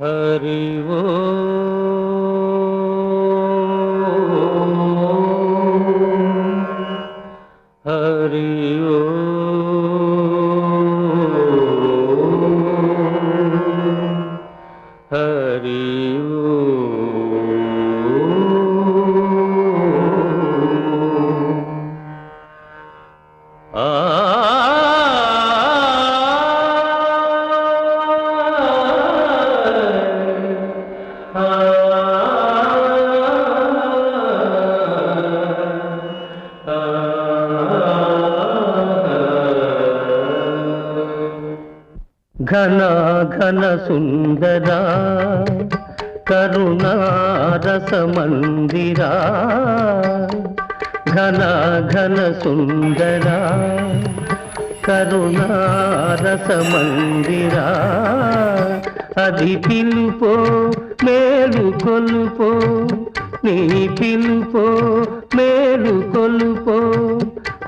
हरि ओ ఘనాఘన సుందరా కరుణారసమందిరా ఘనాఘన సుందరా కరుణారసమందిరా అది పిలుపో మేలు కొలుపో నీ పిలుపో మేలు కొలుపో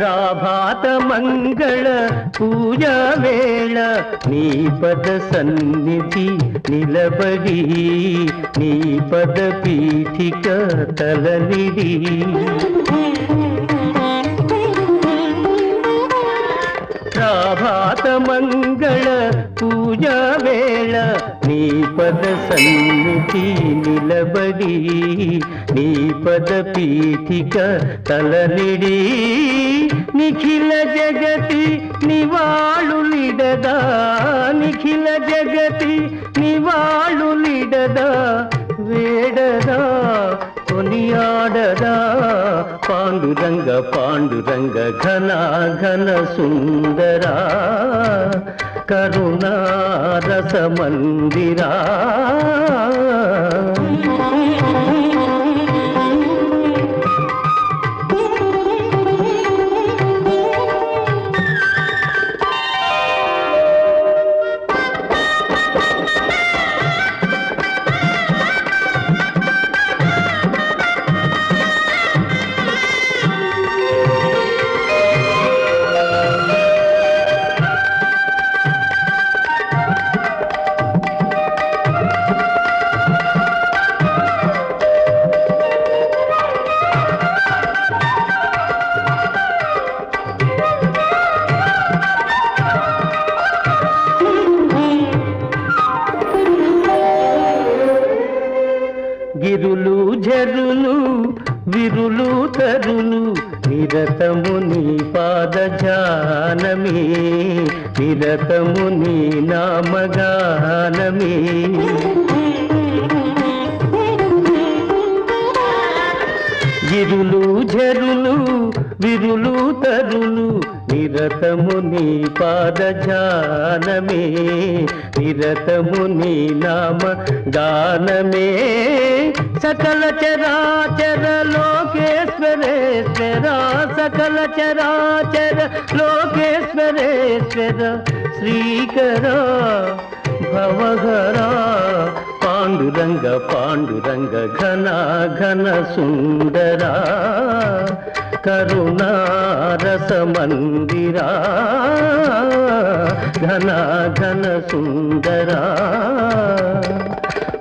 ప్రాభాత మంగళ పూజ వేళ నీ పద సన్నిధి నిలబడి నీ పద పీఠిక తలనిడి ప్రాభాత మంగళ పూజ వేళ నీ పద సన్నిధి నిలబడి నీ పద పీఠిక తలనిడి నిఖిల జగతి నివాళు నిడదా? నిఖిల జగతి నివాళు నిడదా? వేడదా? కొనియాడదా? పాండురంగ పాండురంగ ఘన ఘన సుందరా కరుణారస మందిరా. విరులు జరులు విరులు తరులు నిరతము నీ పాద జానమే. నిరతము నీ నామగానమే. గిరులు జరులు విరులు తరులు నిరతము నీ పాద జానమే నిరతము నీ నామ గానమే సకల చరాచర లోకేశ్వరేశ్వర సకల చరాచర లోకేశ్వరేశ్వర శ్రీకర భవహరా. పాండురంగ పాండురంగ ఘన ఘన సుందరా. కరుణారస మందిరా. ఘన ఘన సుందరా.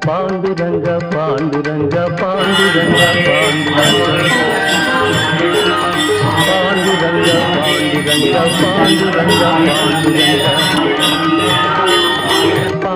పాండురంగ పాండురంగ పాండురంగ పాండురంగ పాండురంగ పాండురంగ పాండురంగ పాండురంగ.